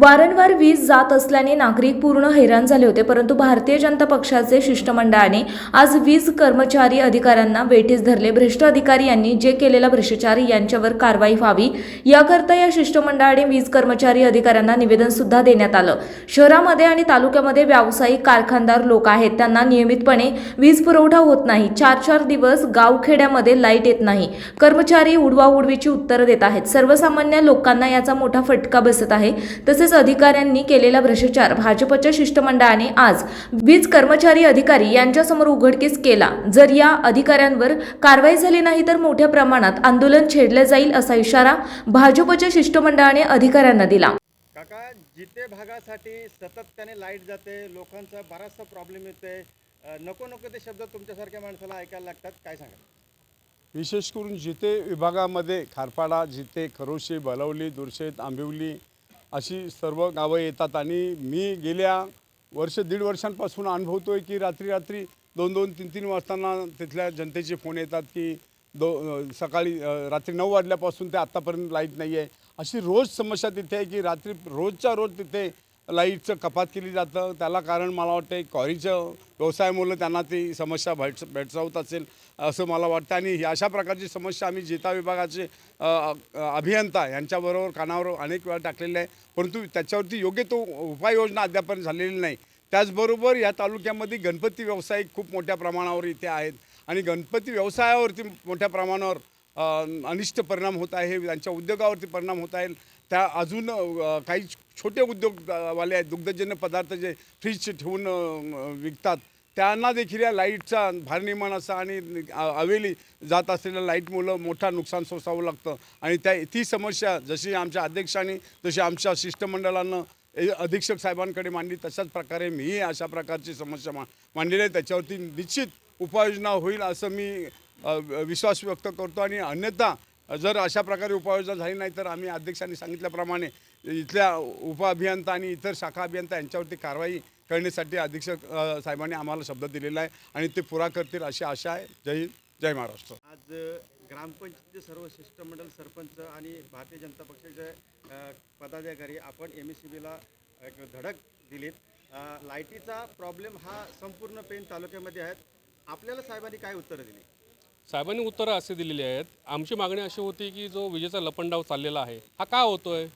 वारंवार वीज जात असल्याने नागरिक पूर्ण हैराण झाले होते परंतु भारतीय जनता पक्षाचे शिष्टमंडळाने आज वीज कर्मचारी अधिकाऱ्यांना वेठीस धरले. भ्रष्ट अधिकारी यांनी जे केलेला भ्रष्टाचार यांच्यावर कारवाई व्हावी याकरता या शिष्टमंडळाने वीज कर्मचारी अधिकाऱ्यांना निवेदन सुद्धा देण्यात आलं. शहरामध्ये आणि तालुक्यामध्ये व्यावसायिक कारखानदार लोक आहेत त्यांना नियमितपणे वीज पुरवठा होत नाही. चार चार दिवस गावखेड्यामध्ये लाइट येत नाही. कर्मचारी उडवाउडवीची उत्तरं देत आहेत. सर्वसामान्य लोकांना याचा मोठा फटका बसत आहे. तसेच अधिकाऱ्यांनी केलेला भ्रष्टाचार भाजपच्या शिष्टमंडळाने आज वीज कर्मचारी अधिकारी यांच्यासमोर उघडकीस केला. जर या अधिकाऱ्यांवर कारवाई झाली नाही तर मोठ्या प्रमाणात आंदोलन छेडले जाईल असा इशारा भाजपच्या शिष्टमंडळाने अधिकाऱ्यांना दिला. काका जिथे भागासाठी सातत्याने लाइट जाते लोकांचा बराचसा प्रॉब्लेम येते नको नको ते शब्द तुमच्यासारख्या माणसाला ऐकायला लागतात. काय सांगा विशेष करून जिथे विभागामध्ये खारपाडा जिथे खरोशी बलवली दुर्शेत आंबिवली अशी सर्व गावं येतात आणि मी गेल्या वर्ष दीड वर्षांपासून अनुभवतो आहे की रात्री रात्री दोन दोन तीन तीन वाजताना तिथल्या जनतेचे फोन येतात की दो सकाळी रात्री नऊ वाजल्यापासून ते आत्तापर्यंत लाइट नाही आहे अशी रोज समस्या तिथे आहे की रात्री रोजच्या रोज तिथे लाईटचं कपात केली जातं. त्याला कारण मला वाटतं कॉरीचं व्यवसायामुळे त्यांना ती समस्या भेट भेडसावत असेल असं मला वाटतं आणि अशा प्रकारची समस्या आम्ही जिता विभागाचे अभियंता यांच्याबरोबर कानावर अनेक वेळा टाकलेले आहे. परंतु त्याच्यावरती योग्य तो उपाययोजना अद्यापर्यंत झालेली नाही. त्याचबरोबर या तालुक्यामध्ये गणपती व्यावसायिक खूप मोठ्या प्रमाणावर इथे आहेत. आणि गणपती व्यवसायावरती मोठ्या प्रमाणावर अनिष्ट परिणाम होत आहे. त्यांच्या उद्योगावरती परिणाम होत आहे. त्या अजून काही छोटे उद्योगवाले आहेत दुग्धजन्य पदार्थ जे फ्रीज ठेवून विकतात त्यांना देखील या लाईटचा भारनिर्माण असा आणि हवेली अवेली जात असलेल्या लाईटमुळं मोठा नुकसान सोसावं लागतं. आणि त्या ती समस्या जशी आमच्या अध्यक्षांनी जशी आमच्या शिष्टमंडळानं ए- अधीक्षक साहेबांकडे मांडली तशाच प्रकारे मीही अशा प्रकारची समस्या मा मांडलेली आहे. त्याच्यावरती निश्चित उपाययोजना होईल असं मी विश्वास व्यक्त करतो. आणि अन्यथा जर अशा प्रकारे उपाययोजना झाली नाही तर आम्ही अध्यक्षांनी सांगितल्याप्रमाणे इथल्या उपअभियंता आणि इतर शाखा अभियंता यांच्यावरती कारवाई करण्यासाठी अधीक्षक साहेबांनी आम्हाला शब्द दिलेला आहे आणि ते पुरा करतील अशी आशा आहे. जय हिंद जय महाराष्ट्र. आज अ, ग्रामपंचायतीचे सर्व शिष्टमंडळ सरपंच आणि भारतीय जनता पक्षाचे पदाधिकारी आपण एम एस सी बीला एक धडक दिलीत. लाईटीचा प्रॉब्लेम हा संपूर्ण पेन तालुक्यामध्ये आहे. आपल्याला साहेबांनी काय उत्तरं दिली? साहेबांनी उत्तरं असे दिलेली आहेत. आमची मागणी अशी होती की जो विजेचा लपंडाव चाललेला आहे हा का होतो आहे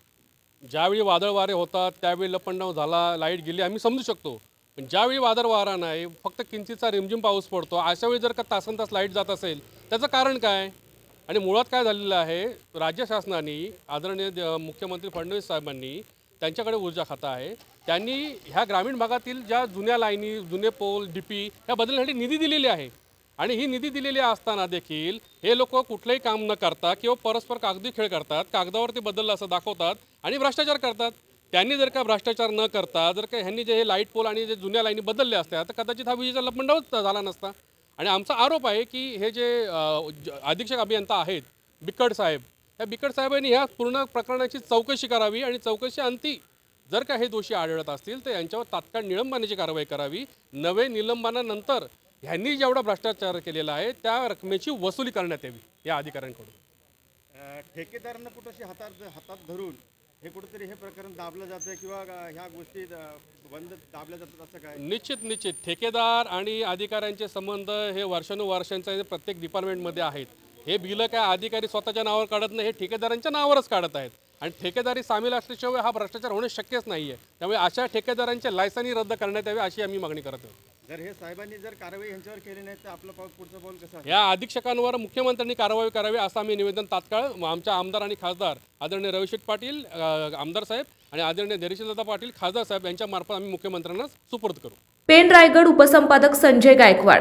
ज्यावेळी वादळ वारे होतात त्यावेळी लपंडाव झाला लाइट गेली आम्ही समजू शकतो. पण ज्यावेळी वादळ वारा नाही फक्त किंचितचा रिमझिम पाऊस पडतो अशा वेळी जर का तासन तास लाइट जात असेल त्याचं कारण काय? आणि मुळात काय झालेलं आहे राज्य शासनाने आदरणीय मुख्यमंत्री फडणवीस साहेबांनी त्यांच्याकडे ऊर्जा खातं आहे. त्यांनी ह्या ग्रामीण भागातील ज्या जुन्या लाईनी जुने पोल डीपी ह्या बदलण्यासाठी निधी दिलेली आहे. आणि ही निधी दिलेली असताना देखील हे लोक कुठलंही काम न करता किंवा परस्पर कागदी खेळ करतात कागदावरती बदललं असं दाखवतात आणि भ्रष्टाचार करतात. त्यांनी जर का भ्रष्टाचार न करता जर का ह्यांनी जे हे लाइट पोल आणि जे जुन्या लाईनी बदलल्या असत्या तर कदाचित हा विजेचा लपमंडळच झाला नसता. आणि आमचा आरोप आहे की हे जे अधीक्षक अभियंता आहेत बिकट साहेब या बिकट साहेबांनी ह्या पूर्ण प्रकरणाची चौकशी करावी आणि चौकशी अंती जर का हे दोषी आढळत असतील तर यांच्यावर तात्काळ निलंबनाची कारवाई करावी. नवे निलंबनानंतर ह्यांनी जेवढा भ्रष्टाचार केलेला आहे त्या रकमेची वसुली करण्यात यावी या अधिकाऱ्यांकडून. ठेकेदारांना कुठंशी हातात हातात धरून हे कुठंतरी हे प्रकरण दाबलं जातं किंवा ह्या गोष्टी बंद दाबल्या जातात असं काय? निश्चित निश्चित. ठेकेदार आणि अधिकाऱ्यांचे संबंध हे वर्षानुवर्षांचे प्रत्येक डिपार्टमेंटमध्ये आहेत. हे बिलं काय अधिकारी स्वतःच्या नावावर काढत नाही हे ठेकेदारांच्या नावावरच काढत आहेत. आणि ठेकेदारी सामील असल्याशिवाय हा भ्रष्टाचार होणे शक्यच नाही आहे त्यामुळे अशा ठेकेदारांच्या लायसनी रद्द करण्यात यावी अशी आम्ही मागणी करत आहोत. जर हे साहेबांनी जर कारवाई यांच्यावर केली नाही तर आपलं पाऊल पुढचं पाऊल कसं या अधीक्षकांवर मुख्यमंत्र्यांनी कारवाई करावी असं आम्ही निवेदन तात्काळ आमच्या आमदार आणि खासदार आदरणीय रविशेठ पाटील आमदार साहेब आणि आदरणीय धैर्यशीलदादा पाटील खासदार साहेब यांच्या मार्फत आम्ही मुख्यमंत्र्यांना सुपूर्द करू. पेन रायगड उपसंपादक संजय गायकवाड.